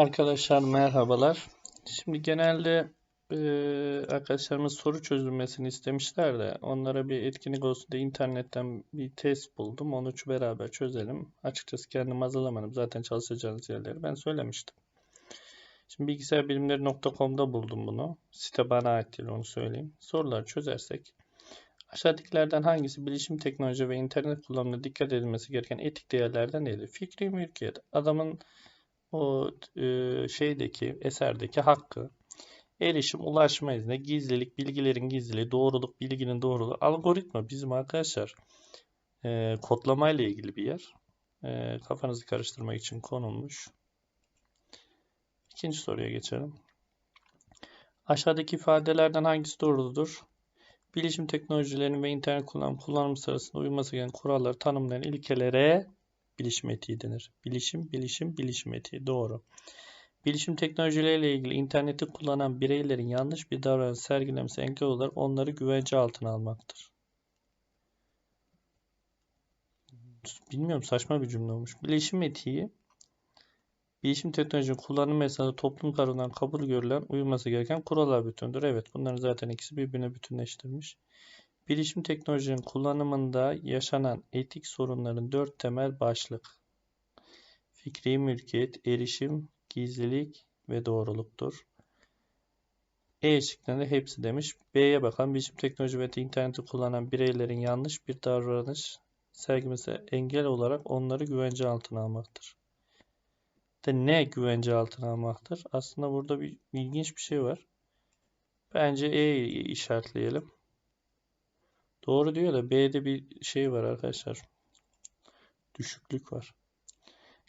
Arkadaşlar merhabalar. Şimdi genelde e, arkadaşlarımız soru çözülmesini istemişler de onlara bir etkinlik olsun diye internetten bir test buldum. Onu beraber çözelim. Açıkçası kendim hazırlamadım. Zaten çalışacağınız yerleri ben söylemiştim. Şimdi bilgisayarbilimleri.com'da buldum bunu. Site bana ait değil onu söyleyeyim. Soruları çözersek. Aşağıdakilerden hangisi bilişim teknoloji ve internet kullanımında dikkat edilmesi gereken etik değerlerden değildir? Fikri mülkiyet. Adamın o e, şeydeki eserdeki hakkı erişim ulaşma izni gizlilik bilgilerin gizliliği doğruluk bilginin doğruluğu algoritma bizim arkadaşlar e, kodlama ile ilgili bir yer. E, kafanızı karıştırmak için konulmuş. İkinci soruya geçelim. Aşağıdaki ifadelerden hangisi doğrudur? Bilişim teknolojilerinin ve internet kullanım kullanım sırasında uyulması gereken kuralları tanımlayan ilkelere bilişim etiği denir. Bilişim, bilişim, bilişim etiği. Doğru. Bilişim teknolojileriyle ilgili interneti kullanan bireylerin yanlış bir davranış sergilemesi engel olarak onları güvence altına almaktır. Bilmiyorum saçma bir cümle olmuş. Bilişim etiği Bilişim teknolojinin kullanım esnasında toplum tarafından kabul görülen uyulması gereken kurallar bütündür. Evet bunların zaten ikisi birbirine bütünleştirmiş. Bilişim teknolojinin kullanımında yaşanan etik sorunların dört temel başlık. Fikri mülkiyet, erişim, gizlilik ve doğruluktur. E şıkkında hepsi demiş. B'ye bakalım. Bilişim teknoloji ve interneti kullanan bireylerin yanlış bir davranış sergimesi engel olarak onları güvence altına almaktır. De ne güvence altına almaktır? Aslında burada bir ilginç bir şey var. Bence E işaretleyelim. Doğru diyor da B'de bir şey var arkadaşlar. Düşüklük var.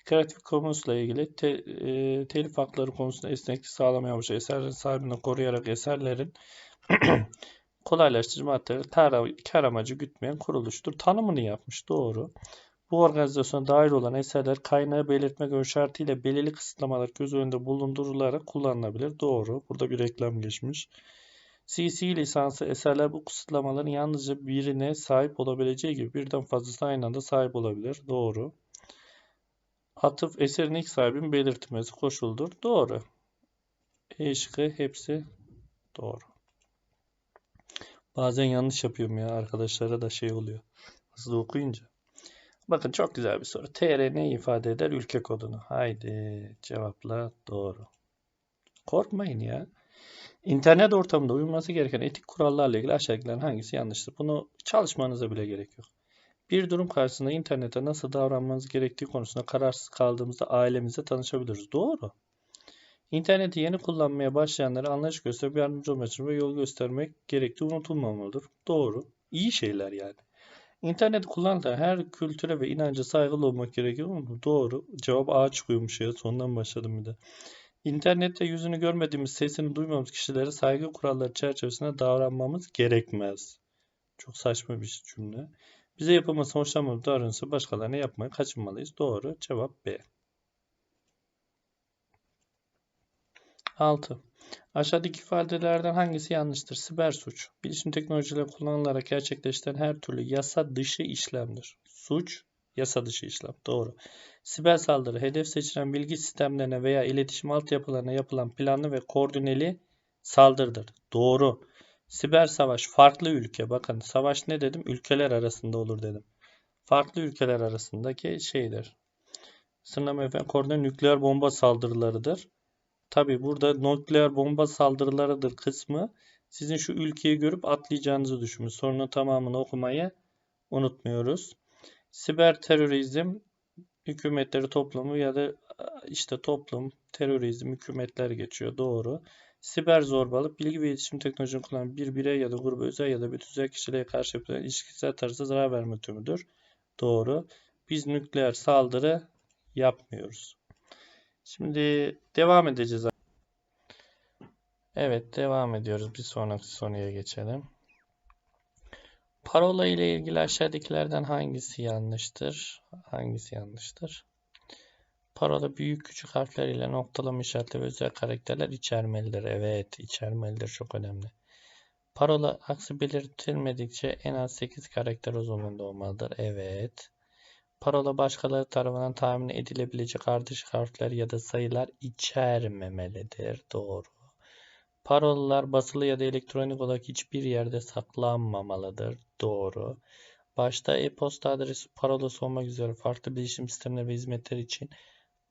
Creative Commons'la ilgili te, e, telif hakları konusunda esneklik sağlamaya başlıyor. Eserlerin sahibini koruyarak eserlerin kolaylaştırıcı materyal kar amacı gütmeyen kuruluştur. Tanımını yapmış. Doğru. Bu organizasyona dahil olan eserler kaynağı belirtmek ön şartıyla belirli kısıtlamalar göz önünde bulundurularak kullanılabilir. Doğru. Burada bir reklam geçmiş. CC lisansı eserler bu kısıtlamaların yalnızca birine sahip olabileceği gibi birden fazlasına aynı anda sahip olabilir. Doğru. Atıf eserin ilk sahibinin belirtilmesi koşuldur. Doğru. E şıkkı hepsi doğru. Bazen yanlış yapıyorum ya arkadaşlara da şey oluyor. Hızlı okuyunca. Bakın çok güzel bir soru. TR ne ifade eder? Ülke kodunu. Haydi cevapla doğru. Korkmayın ya. İnternet ortamında uyulması gereken etik kurallarla ilgili aşağıdakilerin hangisi yanlıştır? Bunu çalışmanıza bile gerek yok. Bir durum karşısında internete nasıl davranmanız gerektiği konusunda kararsız kaldığımızda ailemizle tanışabiliriz. Doğru. İnterneti yeni kullanmaya başlayanlara anlayış gösterip yardımcı olmak ve yol göstermek gerektiği unutulmamalıdır. Doğru. İyi şeyler yani. İnternet kullanırken her kültüre ve inanca saygılı olmak gerekiyor mu? Doğru. Cevap A çıkıyormuş ya. Sondan başladım bir de. İnternette yüzünü görmediğimiz, sesini duymadığımız kişilere saygı kuralları çerçevesinde davranmamız gerekmez. Çok saçma bir cümle. Bize yapılması hoşlanmadığımız davranışı başkalarına yapmaya kaçınmalıyız. Doğru. Cevap B. 6. Aşağıdaki ifadelerden hangisi yanlıştır? Siber suç. Bilişim teknolojileri kullanılarak gerçekleştiren her türlü yasa dışı işlemdir. Suç, yasa dışı işlem. Doğru. Siber saldırı, hedef seçilen bilgi sistemlerine veya iletişim altyapılarına yapılan planlı ve koordineli saldırıdır. Doğru. Siber savaş, farklı ülke. Bakın savaş ne dedim? Ülkeler arasında olur dedim. Farklı ülkeler arasındaki şeydir. Sınırlama efendim koordine nükleer bomba saldırılarıdır. Tabi burada nükleer bomba saldırılarıdır kısmı sizin şu ülkeyi görüp atlayacağınızı düşünün. Sorunun tamamını okumayı unutmuyoruz. Siber terörizm hükümetleri toplumu ya da işte toplum, terörizm, hükümetler geçiyor. Doğru. Siber zorbalık, bilgi ve iletişim teknolojisini kullanan bir birey ya da grubu özel ya da bir tüzel kişiliğe karşı yapılan ilişkisel tarzda zarar verme tümüdür. Doğru. Biz nükleer saldırı yapmıyoruz. Şimdi devam edeceğiz. Evet devam ediyoruz. Bir sonraki soruya geçelim. Parola ile ilgili aşağıdakilerden hangisi yanlıştır? Hangisi yanlıştır? Parola büyük küçük harfler ile noktalama işareti ve özel karakterler içermelidir. Evet içermelidir çok önemli. Parola aksi belirtilmedikçe en az 8 karakter uzunluğunda olmalıdır. Evet. Parola başkaları tarafından tahmin edilebilecek ardışık harfler ya da sayılar içermemelidir. Doğru. Parolalar basılı ya da elektronik olarak hiçbir yerde saklanmamalıdır. Doğru. Başta e-posta adresi parolası olmak üzere farklı bilişim sistemleri ve hizmetler için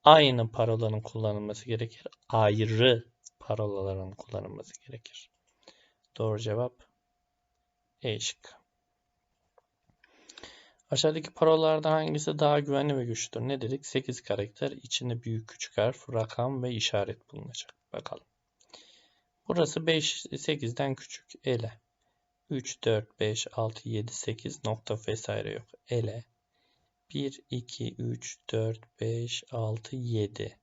aynı parolanın kullanılması gerekir. Ayrı parolaların kullanılması gerekir. Doğru cevap E şıkkı. Aşağıdaki parolalardan hangisi daha güvenli ve güçlüdür? Ne dedik? 8 karakter, içinde büyük küçük harf, rakam ve işaret bulunacak. Bakalım. Burası 5, 8'den küçük. Ele. 3, 4, 5, 6, 7, 8 nokta vesaire yok. Ele. 1, 2, 3, 4, 5, 6, 7.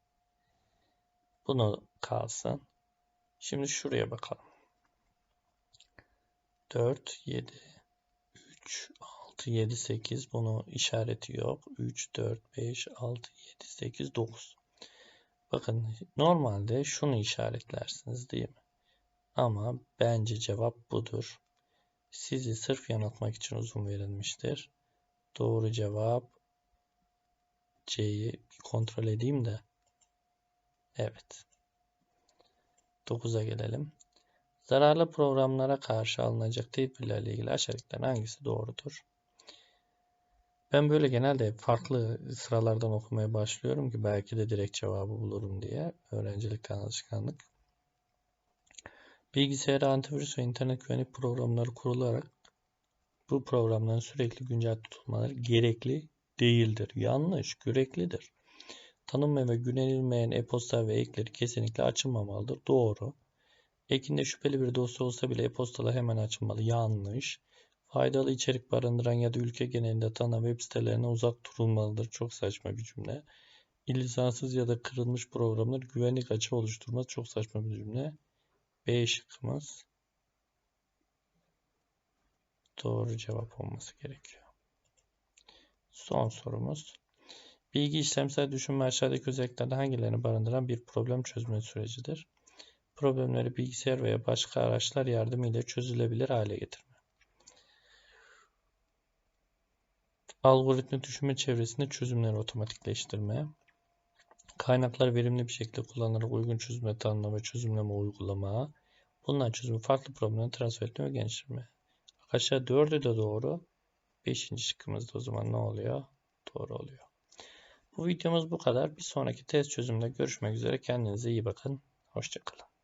Bunu kalsın. Şimdi şuraya bakalım. 4, 7, 3, 6, 7, 8. Bunun işareti yok. 3, 4, 5, 6, 7, 8, 9. Bakın normalde şunu işaretlersiniz değil mi? Ama bence cevap budur. Sizi sırf yanıltmak için uzun verilmiştir. Doğru cevap C'yi kontrol edeyim de. Evet. 9'a gelelim. Zararlı programlara karşı alınacak tedbirlerle ilgili aşağıdakilerin hangisi doğrudur? Ben böyle genelde farklı sıralardan okumaya başlıyorum ki belki de direkt cevabı bulurum diye. Öğrencilikten alışkanlık. Bilgisayara antivirüs ve internet güvenlik programları kurularak bu programların sürekli güncel tutulmaları gerekli değildir. Yanlış, gereklidir. Tanınmayan ve güvenilmeyen e-posta ve ekleri kesinlikle açılmamalıdır. Doğru. Ekinde şüpheli bir dosya olsa bile e-postalar hemen açılmalı. Yanlış. Faydalı içerik barındıran ya da ülke genelinde tanınan web sitelerine uzak durulmalıdır. Çok saçma bir cümle. İlisanssız ya da kırılmış programlar güvenlik açığı oluşturmaz. Çok saçma bir cümle. B şıkkımız doğru cevap olması gerekiyor. Son sorumuz. Bilgi işlemsel düşünme aşağıdaki özelliklerde hangilerini barındıran bir problem çözme sürecidir? Problemleri bilgisayar veya başka araçlar yardımıyla çözülebilir hale getirme. Algoritma düşünme çevresinde çözümleri otomatikleştirme. Kaynakları verimli bir şekilde kullanarak uygun çözüme tanımlama çözümleme uygulama. Bunlar çözümü farklı problemleri transfer etme ve geliştirme. Arkadaşlar dördü de doğru. Beşinci şıkkımızda o zaman ne oluyor? Doğru oluyor. Bu videomuz bu kadar. Bir sonraki test çözümünde görüşmek üzere. Kendinize iyi bakın. Hoşçakalın.